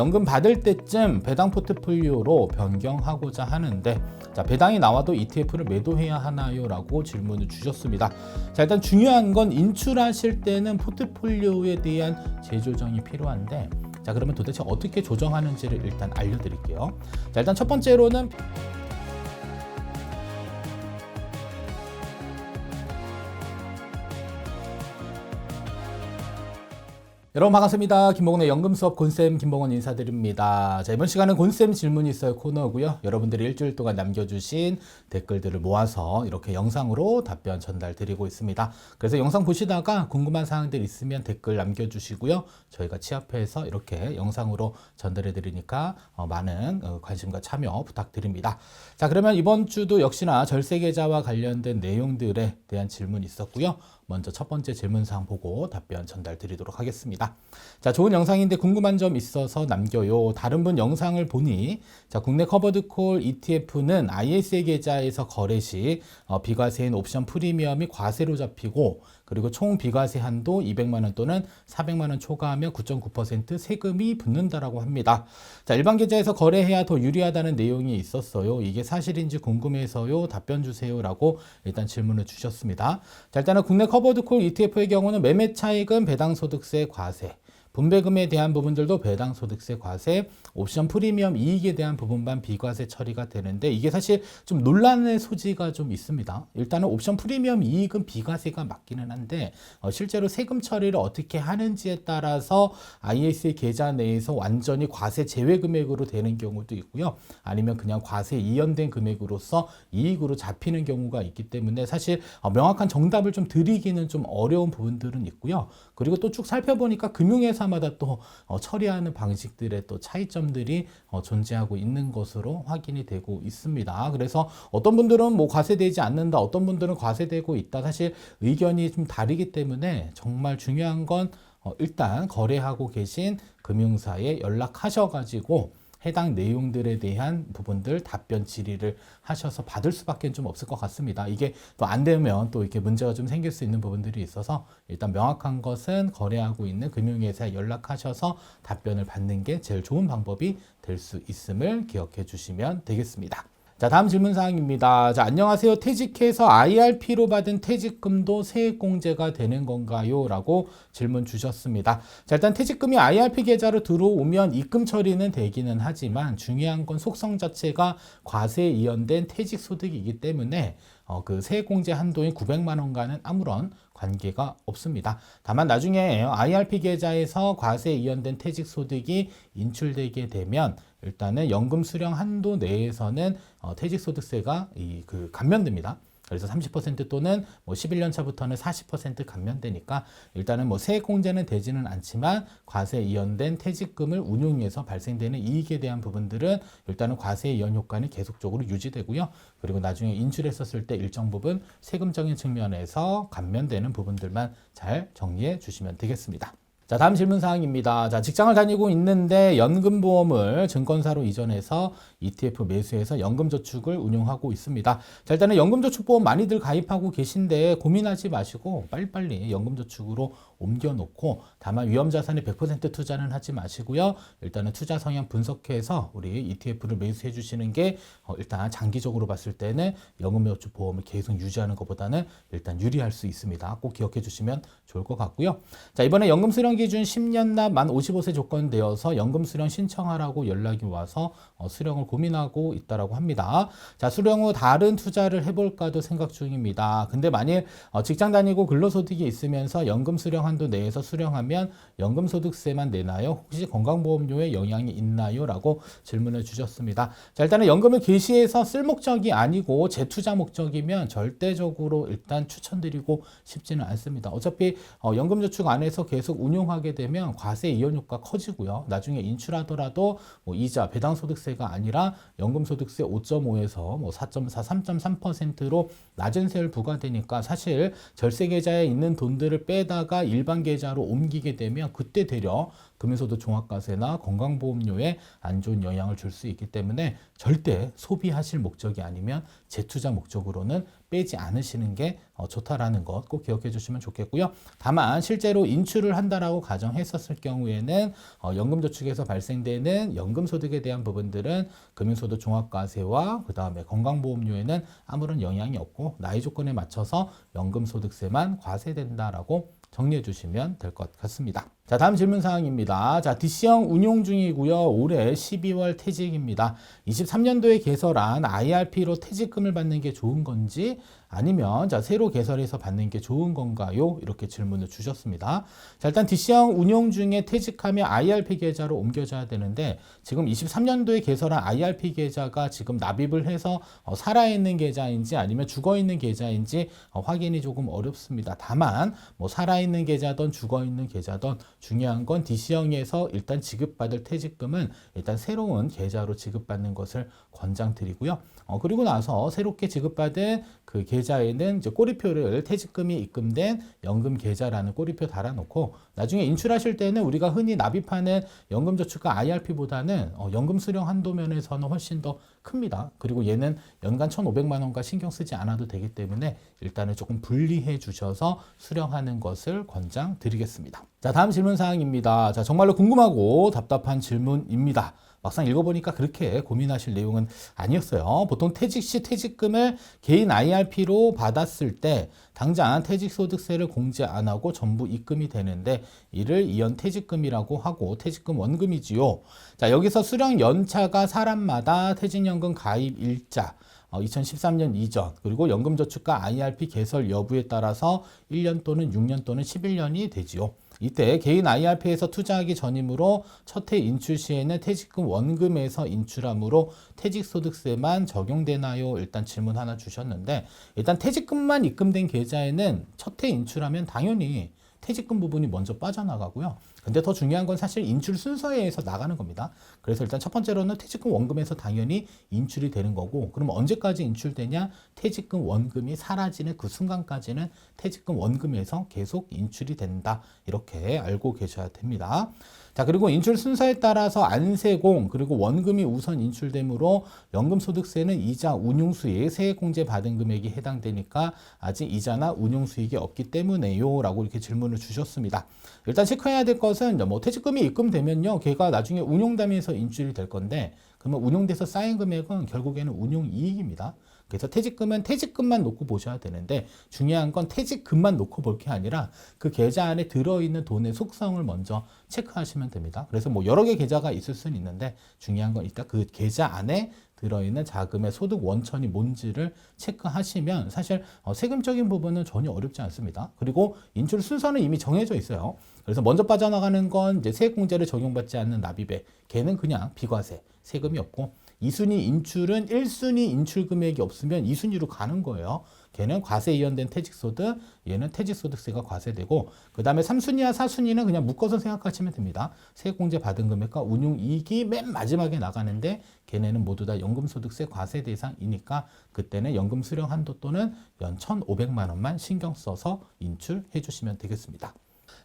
연금 받을 때쯤 배당 포트폴리오로 변경하고자 하는데 자, 배당이 나와도 ETF를 매도해야 하나요? 라고 질문을 주셨습니다. 자, 일단 중요한 건 인출하실 때는 포트폴리오에 대한 재조정이 필요한데 자, 그러면 도대체 어떻게 조정하는지를 일단 알려드릴게요. 자, 일단 첫 번째로는 여러분 반갑습니다. 김봉원의 연금 수업 곤쌤 김봉원 인사드립니다. 자, 이번 시간은 곤쌤 질문이 있어요 코너고요. 여러분들이 일주일 동안 남겨주신 댓글들을 모아서 이렇게 영상으로 답변 전달 드리고 있습니다. 그래서 영상 보시다가 궁금한 사항들 있으면 댓글 남겨주시고요. 저희가 취합해서 이렇게 영상으로 전달해 드리니까 어, 많은 어, 관심과 참여 부탁드립니다. 자, 그러면 이번 주도 역시나 절세 계좌와 관련된 내용들에 대한 질문이 있었고요. 먼저 첫 번째 질문사항 보고 답변 전달 드리도록 하겠습니다. 자, 좋은 영상인데 궁금한 점 있어서 남겨요. 다른 분 영상을 보니, 자, 국내 커버드 콜 ETF는 ISA 계좌에서 거래 시 어, 비과세인 옵션 프리미엄이 과세로 잡히고, 그리고 총 비과세 한도 200만 원 또는 400만 원 초과하면 9.9% 세금이 붙는다라고 합니다. 자, 일반 계좌에서 거래해야 더 유리하다는 내용이 있었어요. 이게 사실인지 궁금해서요. 답변 주세요라고 일단 질문을 주셨습니다. 자, 일단은 국내 커버드 콜 ETF의 경우는 매매 차익은 배당 소득세 과세 분배금에 대한 부분들도 배당 소득세 과세, 옵션 프리미엄 이익에 대한 부분만 비과세 처리가 되는데 이게 사실 좀 논란의 소지가 좀 있습니다. 일단은 옵션 프리미엄 이익은 비과세가 맞기는 한데 어, 실제로 세금 처리를 어떻게 하는지에 따라서 ISA 계좌 내에서 완전히 과세 제외 금액으로 되는 경우도 있고요. 아니면 그냥 과세 이연된 금액으로서 이익으로 잡히는 경우가 있기 때문에 사실 어, 명확한 정답을 좀 드리기는 좀 어려운 부분들은 있고요. 그리고 또 쭉 살펴보니까 금융회사마다 또 어, 처리하는 방식들의 또 차이점 들이 어, 존재하고 있는 것으로 확인이 되고 있습니다. 그래서 어떤 분들은 뭐 과세되지 않는다, 어떤 분들은 과세되고 있다. 사실 의견이 좀 다르기 때문에 정말 중요한 건 어, 일단 거래하고 계신 금융사에 연락하셔가지고 해당 내용들에 대한 부분들 답변 질의를 하셔서 받을 수밖에 좀 없을 것 같습니다. 이게 또 안 되면 또 이렇게 문제가 좀 생길 수 있는 부분들이 있어서 일단 명확한 것은 거래하고 있는 금융회사에 연락하셔서 답변을 받는 게 제일 좋은 방법이 될 수 있음을 기억해 주시면 되겠습니다. 자, 다음 질문 사항입니다. 자, 안녕하세요. 퇴직해서 IRP로 받은 퇴직금도 세액공제가 되는 건가요? 라고 질문 주셨습니다. 자, 일단 퇴직금이 IRP 계좌로 들어오면 입금 처리는 되기는 하지만 중요한 건 속성 자체가 과세에 이연된 퇴직소득이기 때문에 어, 그 세액공제 한도인 900만 원과는 아무런 관계가 없습니다. 다만 나중에 IRP 계좌에서 과세에 이연된 퇴직 소득이 인출되게 되면 일단은 연금 수령 한도 내에서는 어, 퇴직 소득세가 이 그 감면됩니다. 그래서 30% 또는 뭐 11년 차부터는 40% 감면되니까 일단은 뭐 세액 공제는 되지는 않지만 과세 이연된 퇴직금을 운용해서 발생되는 이익에 대한 부분들은 일단은 과세 이연 효과는 계속적으로 유지되고요. 그리고 나중에 인출했었을 때 일정 부분 세금적인 측면에서 감면되는 부분들만 잘 정리해 주시면 되겠습니다. 자, 다음 질문 사항입니다. 자, 직장을 다니고 있는데 연금보험을 증권사로 이전해서 ETF 매수해서 연금저축을 운용하고 있습니다. 자, 일단은 연금저축보험 많이들 가입하고 계신데 고민하지 마시고 빨리빨리 연금저축으로 옮겨놓고 다만 위험자산에 100% 투자는 하지 마시고요. 일단은 투자 성향 분석해서 우리 ETF를 매수해 주시는 게 어, 일단 장기적으로 봤을 때는 연금저축 보험을 계속 유지하는 것보다는 일단 유리할 수 있습니다. 꼭 기억해 주시면 좋을 것 같고요. 자, 이번에 연금 수령 기준 10년 납 만 55세 조건 되어서 연금 수령 신청하라고 연락이 와서 어, 수령을 고민하고 있다라고 합니다. 자, 수령 후 다른 투자를 해볼까도 생각 중입니다. 근데 만일 어, 직장 다니고 근로소득이 있으면서 연금 수령 한도 내에서 수령하면 연금소득세만 내나요? 혹시 건강보험료에 영향이 있나요? 라고 질문을 주셨습니다. 자, 일단은 연금을 개시해서 쓸 목적이 아니고 재투자 목적이면 절대적으로 일단 추천드리고 싶지는 않습니다. 어차피 어, 연금저축 안에서 계속 운용 하게 되면 과세 이연 효과 커지고요. 나중에 인출하더라도 뭐 이자, 배당소득세가 아니라 연금소득세 5.5에서 뭐 4.4, 3.3%로 낮은 세율 부과되니까 사실 절세 계좌에 있는 돈들을 빼다가 일반 계좌로 옮기게 되면 그때 되려 금융소득 종합과세나 건강보험료에 안 좋은 영향을 줄 수 있기 때문에 절대 소비하실 목적이 아니면 재투자 목적으로는 빼지 않으시는 게 어, 좋다라는 것 꼭 기억해 주시면 좋겠고요. 다만 실제로 인출을 한다라고 가정했었을 경우에는 어, 연금저축에서 발생되는 연금소득에 대한 부분들은 금융소득 종합과세와 그 다음에 건강보험료에는 아무런 영향이 없고 나이 조건에 맞춰서 연금소득세만 과세된다라고 정리해 주시면 될 것 같습니다. 자, 다음 질문 사항입니다. 자, DC형 운용 중이고요. 올해 12월 퇴직입니다. 23년도에 개설한 IRP로 퇴직금을 받는 게 좋은 건지 아니면 자, 새로 개설해서 받는 게 좋은 건가요? 이렇게 질문을 주셨습니다. 자, 일단 DC형 운용 중에 퇴직하면 IRP 계좌로 옮겨져야 되는데 지금 23년도에 개설한 IRP 계좌가 지금 납입을 해서 어, 살아있는 계좌인지 아니면 죽어있는 계좌인지 어, 확인이 조금 어렵습니다. 다만 뭐 살아있는 계좌든 죽어있는 계좌든 중요한 건 DC형에서 일단 지급받을 퇴직금은 일단 새로운 계좌로 지급받는 것을 권장드리고요. 어, 그리고 나서 새롭게 지급받은 그 계좌에는 이제 꼬리표를 퇴직금이 입금된 연금 계좌라는 꼬리표 달아놓고 나중에 인출하실 때는 우리가 흔히 납입하는 연금저축과 IRP보다는 어, 연금 수령 한도 면에서는 훨씬 더 큽니다. 그리고 얘는 연간 1,500만 원과 신경 쓰지 않아도 되기 때문에 일단은 조금 분리해 주셔서 수령하는 것을 권장드리겠습니다. 자, 다음 질문 사항입니다. 자, 정말로 궁금하고 답답한 질문입니다. 막상 읽어보니까 그렇게 고민하실 내용은 아니었어요. 보통 퇴직 시 퇴직금을 개인 IRP로 받았을 때 당장 퇴직소득세를 공제 안 하고 전부 입금이 되는데 이를 이연 퇴직금이라고 하고 퇴직금 원금이지요. 자, 여기서 수령 연차가 사람마다 퇴직연금 가입 일자 어, 2013년 이전 그리고 연금저축과 IRP 개설 여부에 따라서 1년 또는 6년 또는 11년이 되지요. 이때 개인 IRP에서 투자하기 전이므로 첫 해 인출 시에는 퇴직금 원금에서 인출하므로 퇴직소득세만 적용되나요? 일단 질문 하나 주셨는데 일단 퇴직금만 입금된 계좌에는 첫 해 인출하면 당연히 퇴직금 부분이 먼저 빠져나가고요. 근데 더 중요한 건 사실 인출 순서에 의해서 나가는 겁니다. 그래서 일단 첫 번째로는 퇴직금 원금에서 당연히 인출이 되는 거고, 그러면 언제까지 인출되냐? 퇴직금 원금이 사라지는 그 순간까지는 퇴직금 원금에서 계속 인출이 된다. 이렇게 알고 계셔야 됩니다. 자, 그리고 인출 순서에 따라서 안세공 그리고 원금이 우선 인출되므로 연금소득세는 이자 운용수익 세액공제 받은 금액이 해당되니까 아직 이자나 운용수익이 없기 때문에요. 라고 이렇게 질문을 주셨습니다. 일단 체크해야 될 것은 뭐 퇴직금이 입금되면요. 걔가 나중에 운용담에서 인출이 될 건데 그러면 운용돼서 쌓인 금액은 결국에는 운용이익입니다. 그래서 퇴직금은 퇴직금만 놓고 보셔야 되는데 중요한 건 퇴직금만 놓고 볼 게 아니라 그 계좌 안에 들어있는 돈의 속성을 먼저 체크하시면 됩니다. 그래서 뭐 여러 개 계좌가 있을 수는 있는데 중요한 건 일단 그 계좌 안에 들어있는 자금의 소득 원천이 뭔지를 체크하시면 사실 어, 세금적인 부분은 전혀 어렵지 않습니다. 그리고 인출 순서는 이미 정해져 있어요. 그래서 먼저 빠져나가는 건 이제 세액공제를 적용받지 않는 납입액, 걔는 그냥 비과세, 세금이 없고 2순위 인출은 1순위 인출 금액이 없으면 2순위로 가는 거예요. 걔는 과세 이연된 퇴직소득, 얘는 퇴직소득세가 과세되고 그 다음에 3순위와 4순위는 그냥 묶어서 생각하시면 됩니다. 세액공제 받은 금액과 운용이익이 맨 마지막에 나가는데 걔네는 모두 다 연금소득세 과세 대상이니까 그때는 연금 수령 한도 또는 연 1,500만 원만 신경 써서 인출해 주시면 되겠습니다.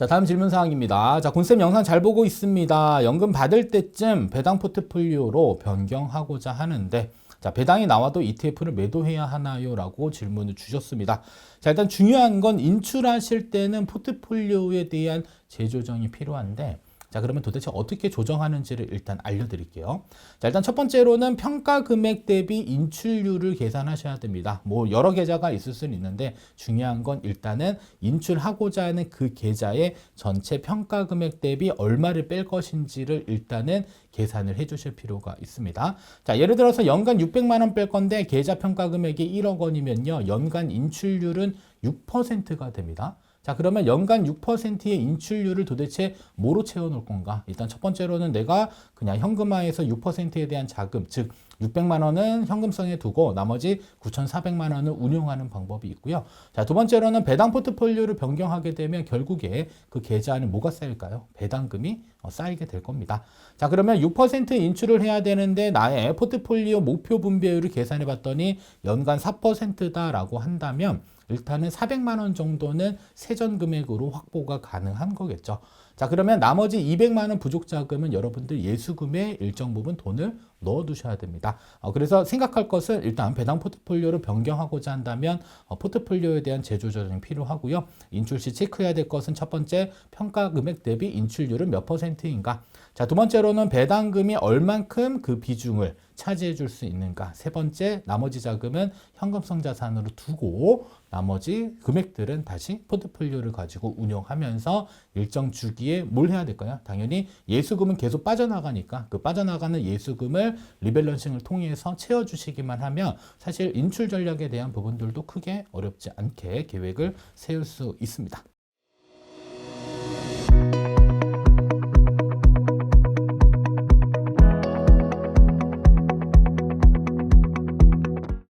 자, 다음 질문 사항입니다. 자, 곤쌤 영상 잘 보고 있습니다. 연금 받을 때쯤 배당 포트폴리오로 변경하고자 하는데 자, 배당이 나와도 ETF를 매도해야 하나요? 라고 질문을 주셨습니다. 자, 일단 중요한 건 인출하실 때는 포트폴리오에 대한 재조정이 필요한데 자, 그러면 도대체 어떻게 조정하는지를 일단 알려드릴게요. 자, 일단 첫 번째로는 평가 금액 대비 인출률을 계산하셔야 됩니다. 뭐 여러 계좌가 있을 수는 있는데 중요한 건 일단은 인출하고자 하는 그 계좌의 전체 평가 금액 대비 얼마를 뺄 것인지를 일단은 계산을 해 주실 필요가 있습니다. 자, 예를 들어서 연간 600만 원 뺄 건데 계좌 평가 금액이 1억 원이면요. 연간 인출률은 6%가 됩니다. 자, 그러면 연간 6%의 인출률을 도대체 뭐로 채워놓을 건가? 일단 첫 번째로는 내가 그냥 현금화해서 6%에 대한 자금, 즉 600만 원은 현금성에 두고 나머지 9,400만 원을 운용하는 방법이 있고요. 자, 두 번째로는 배당 포트폴리오를 변경하게 되면 결국에 그 계좌 안에 뭐가 쌓일까요? 배당금이 어, 쌓이게 될 겁니다. 자, 그러면 6% 인출을 해야 되는데 나의 포트폴리오 목표 분배율을 계산해 봤더니 연간 4%다라고 한다면 일단은 400만 원 정도는 세전 금액으로 확보가 가능한 거겠죠. 자, 그러면 나머지 200만 원 부족 자금은 여러분들 예수금에 일정 부분 돈을 넣어 두셔야 됩니다. 어, 그래서 생각할 것은 일단 배당 포트폴리오를 변경하고자 한다면 어, 포트폴리오에 대한 제조 조정이 필요하고요. 인출 시 체크해야 될 것은 첫 번째 평가 금액 대비 인출률은 몇 퍼센트인가? 자, 두 번째로는 배당금이 얼만큼 그 비중을 차지해 줄 수 있는가? 세 번째, 나머지 자금은 현금성 자산으로 두고 나머지 금액들은 다시 포트폴리오를 가지고 운용하면서 일정 주기에 뭘 해야 될까요? 당연히 예수금은 계속 빠져나가니까 그 빠져나가는 예수금을 리밸런싱을 통해서 채워주시기만 하면 사실 인출 전략에 대한 부분들도 크게 어렵지 않게 계획을 세울 수 있습니다.